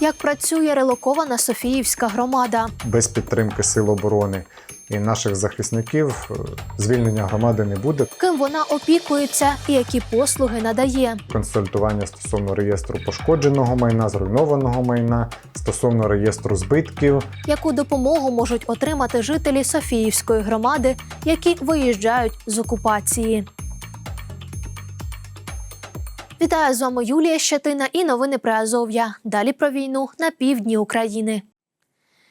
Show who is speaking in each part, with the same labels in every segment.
Speaker 1: Як працює релокована Софіївська громада?
Speaker 2: без підтримки сил оборони і наших захисників е, звільнення громади не буде.
Speaker 1: Ким вона опікується і які послуги надає?
Speaker 2: Консультування стосовно реєстру пошкодженого майна, зруйнованого майна, стосовно реєстру збитків,
Speaker 1: Яку допомогу можуть отримати жителі Софіївської громади, які виїжджають з окупації? Вітаю з вами Юлія Щетина і новини про Азов'я. Далі про війну на півдні України.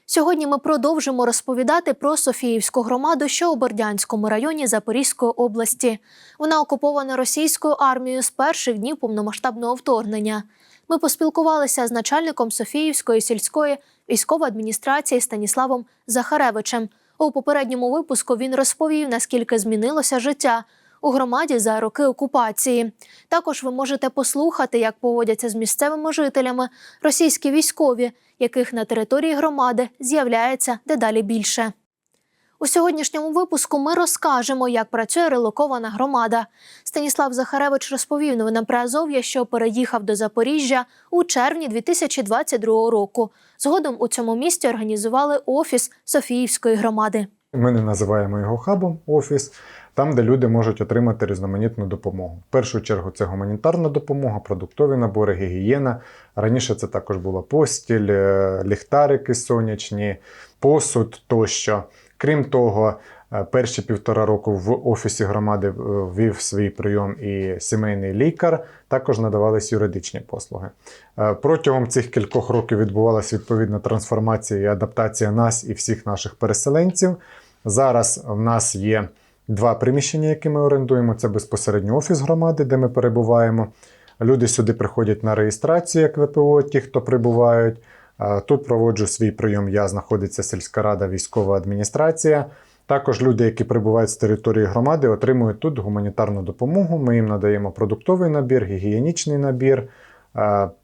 Speaker 1: Сьогодні ми продовжимо розповідати про Софіївську громаду, що у Бердянському районі Запорізької області. Вона окупована російською армією з перших днів повномасштабного вторгнення. Ми поспілкувалися з начальником Софіївської сільської військової адміністрації Станіславом Захаревичем. У попередньому випуску він розповів, наскільки змінилося життя у громаді за роки окупації. Також ви можете послухати, як поводяться з місцевими жителями російські військові, яких на території громади з'являється дедалі більше. У сьогоднішньому випуску ми розкажемо, як працює релокована громада. Станіслав Захаревич розповів новинам про Азов'я, що переїхав до Запоріжжя у червні 2022 року. Згодом у цьому місті організували офіс Софіївської громади.
Speaker 2: Ми не називаємо його хабом офіс, там, де люди можуть отримати різноманітну допомогу. В першу чергу це гуманітарна допомога, продуктові набори, гігієна. Раніше це також була постіль, е, ліхтарики сонячні, посуд тощо. Крім того, е, перші півтора року в офісі громади е, ввів свій прийом і сімейний лікар. Також надавались юридичні послуги. Протягом цих кількох років відбувалася відповідна трансформація і адаптація нас і всіх наших переселенців. Зараз в нас є два приміщення, які ми орендуємо. Це безпосередньо офіс громади, де ми перебуваємо. Люди сюди приходять на реєстрацію як ВПО, ті, хто прибувають. Тут проводжу свій прийом. Я знаходиться сільська рада, військова адміністрація. Також люди, які прибувають з території громади, отримують тут гуманітарну допомогу. Ми їм надаємо продуктовий набір, гігієнічний набір,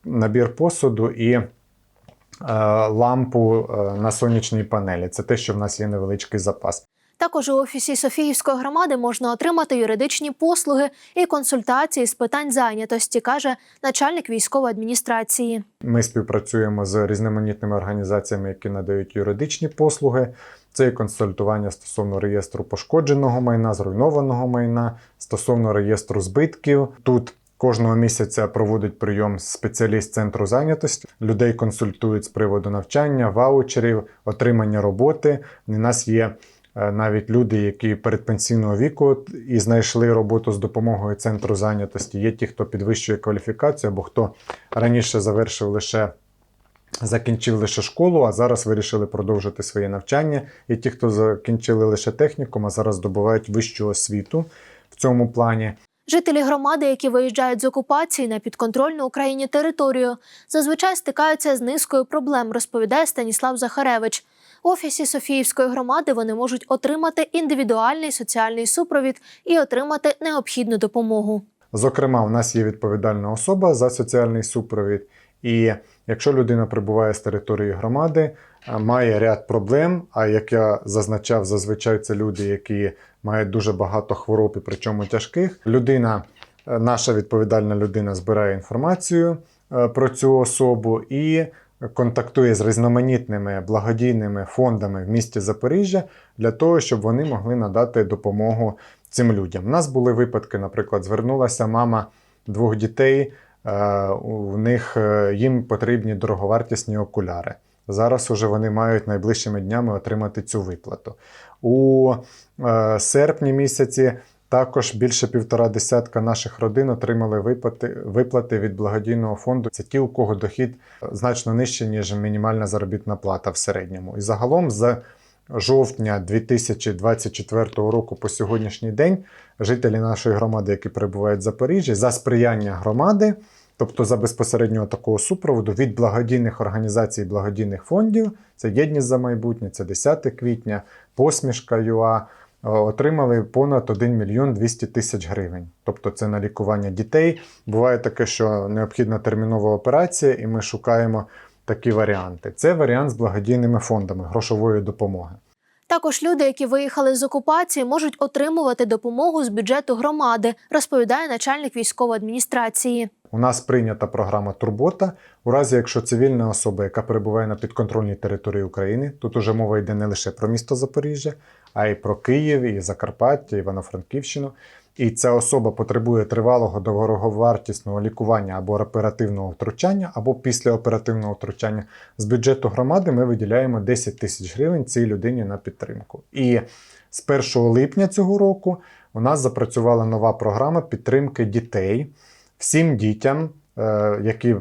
Speaker 2: набір посуду і лампу на сонячній панелі. Це те, що в нас є невеличкий запас.
Speaker 1: Також у офісі Софіївської громади можна отримати юридичні послуги і консультації з питань зайнятості, каже начальник військової адміністрації.
Speaker 2: Ми співпрацюємо з різноманітними організаціями, які надають юридичні послуги. Це і консультування стосовно реєстру пошкодженого майна, зруйнованого майна, стосовно реєстру збитків. Тут кожного місяця проводить прийом спеціаліст центру зайнятості. Людей консультують з приводу навчання, ваучерів, отримання роботи. У нас є навіть люди, які передпенсійного віку і знайшли роботу з допомогою центру зайнятості. Є ті, хто підвищує кваліфікацію, або хто раніше завершив лише закінчив лише школу, а зараз вирішили продовжити своє навчання. І ті, хто закінчили лише технікум, а зараз здобувають вищу освіту в цьому плані.
Speaker 1: Жителі громади, які виїжджають з окупації на підконтрольну Україні територію, зазвичай стикаються з низкою проблем, розповідає Станіслав Захаревич. В офісі Софіївської громади вони можуть отримати індивідуальний соціальний супровід і отримати необхідну допомогу.
Speaker 2: Зокрема, у нас є відповідальна особа за соціальний супровід. І якщо людина прибуває з території громади, має ряд проблем. А як я зазначав, зазвичай це люди, які мають дуже багато хвороб і причому тяжких. Людина, е, наша відповідальна людина, збирає інформацію е, про цю особу і контактує з різноманітними благодійними фондами в місті Запоріжжя для того, щоб вони могли надати допомогу цим людям. У нас були випадки, наприклад, звернулася мама двох дітей. е, У них е, їм потрібні дороговартісні окуляри. Зараз уже вони мають найближчими днями отримати цю виплату. У е, серпні місяці також більше півтора десятка наших родин отримали виплати, виплати від благодійного фонду. Це ті, у кого дохід значно нижчий, ніж мінімальна заробітна плата в середньому. І загалом з жовтня 2024 року по сьогоднішній день жителі нашої громади, які перебувають в Запоріжжі, за сприяння громади, тобто за безпосереднього такого супроводу від благодійних організацій, благодійних фондів, це Єдність за майбутнє, це 10 квітня, посмішка ЮА. Е, Отримали понад 1 мільйон 200 тисяч гривень. Тобто це на лікування дітей. Буває таке, що необхідна термінова операція, і ми шукаємо такі варіанти. Це варіант з благодійними фондами грошової допомоги.
Speaker 1: Також люди, які виїхали з окупації, можуть отримувати допомогу з бюджету громади, розповідає начальник військової адміністрації.
Speaker 2: У нас прийнята програма Турбота. У разі, якщо цивільна особа, яка перебуває на підконтрольній території України, тут уже мова йде не лише про місто Запоріжжя, а й про Київ, і Закарпаття, Івано-Франківщину. І ця особа потребує тривалого дороговартісного лікування або оперативного втручання, або післяоперативного втручання. З бюджету громади ми виділяємо 10 тисяч гривень цій людині на підтримку. І з 1 липня цього року у нас запрацювала нова програма підтримки дітей всім дітям, е, які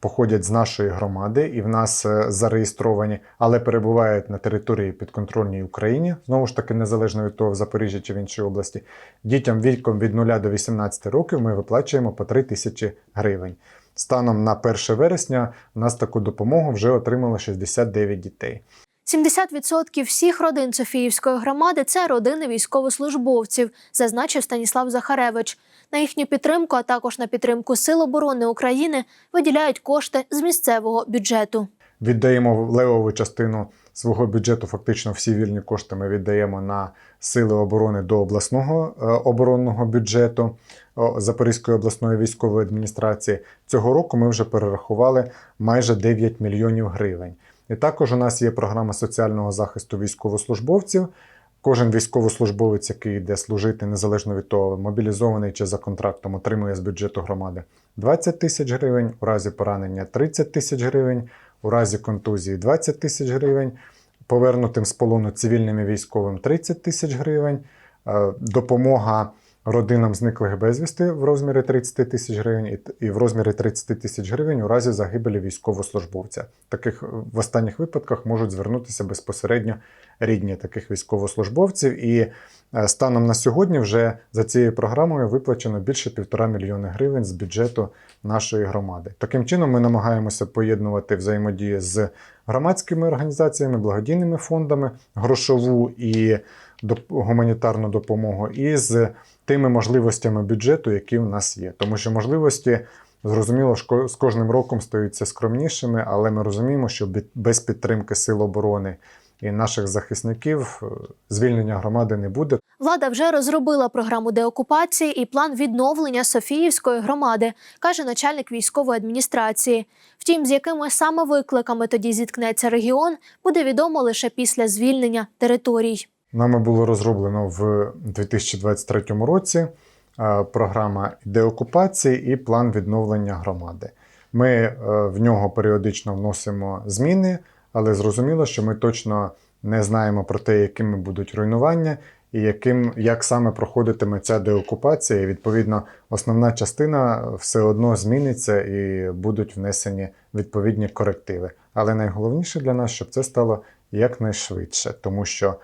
Speaker 2: походять з нашої громади і в нас е, зареєстровані, але перебувають на території підконтрольній Україні, знову ж таки, незалежно від того, в Запоріжжі чи в іншій області. Дітям віком від 0 до 18 років ми виплачуємо по 3 тисячі гривень. Станом на 1 вересня у нас таку допомогу вже отримало 69 дітей.
Speaker 1: 70% всіх родин Софіївської громади це родини військовослужбовців, зазначив Станіслав Захаревич. На їхню підтримку, а також на підтримку Сил оборони України виділяють кошти з місцевого бюджету.
Speaker 2: Віддаємо левову частину свого бюджету, фактично всі вільні кошти ми віддаємо на сили оборони до обласного е, оборонного бюджету Запорізької обласної військової адміністрації. Цього року ми вже перерахували майже 9 мільйонів гривень. І також у нас є програма соціального захисту військовослужбовців. Кожен військовослужбовець, який йде служити незалежно від того, мобілізований чи за контрактом, отримує з бюджету громади 20 тисяч гривень, у разі поранення 30 тисяч гривень, у разі контузії 20 тисяч гривень, повернутим з полону цивільним і військовим 30 тисяч гривень, е, допомога родинам зниклих безвісти в розмірі 30 тисяч гривень і- в розмірі 30 тисяч гривень у разі загибелі військовослужбовця. Таких е, в останніх випадках можуть звернутися безпосередньо рідні таких військовослужбовців. І е, станом на сьогодні вже за цією програмою виплачено більше півтора мільйони гривень з бюджету нашої громади. Таким чином, ми намагаємося поєднувати взаємодію з громадськими організаціями, благодійними фондами, грошову і гуманітарну допомогу, і з тими можливостями бюджету, які в нас є. Тому що можливості. Зрозуміло, з кожним роком стаються скромнішими, але ми розуміємо, що без підтримки сил оборони і наших захисників е, звільнення громади не буде.
Speaker 1: Влада вже розробила програму деокупації і план відновлення Софіївської громади, каже начальник військової адміністрації. Втім, з якими саме викликами тоді зіткнеться регіон, буде відомо лише після звільнення територій.
Speaker 2: Нами було розроблено в 2023 році е, програма деокупації і план відновлення громади. Ми е, в нього періодично вносимо зміни, але зрозуміло, що ми точно не знаємо про те, якими будуть руйнування і яким, як саме проходитиме ця деокупація. І, відповідно, основна частина все одно зміниться і будуть внесені відповідні корективи. Але найголовніше для нас, щоб це стало якнайшвидше, тому що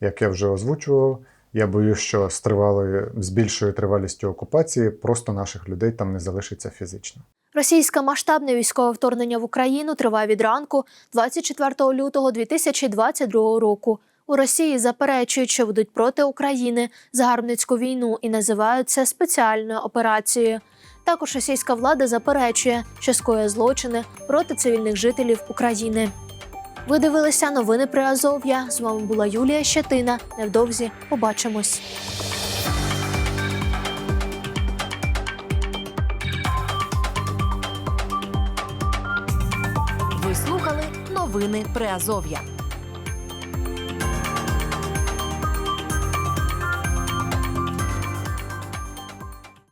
Speaker 2: як я вже озвучував, я боюсь, що з тривалою, з більшою тривалістю окупації просто наших людей там не залишиться фізично.
Speaker 1: Російське масштабне військове вторгнення в Україну триває від ранку 24 лютого 2022 року. У Росії заперечують, що ведуть проти України загарбницьку війну і називають це спеціальною операцією. Також російська влада заперечує, що скоює злочини проти цивільних жителів України. Ви дивилися новини при Азов'я. З вами була Юлія Щетина. Невдовзі побачимось.
Speaker 3: Ви слухали новини Приазов'я.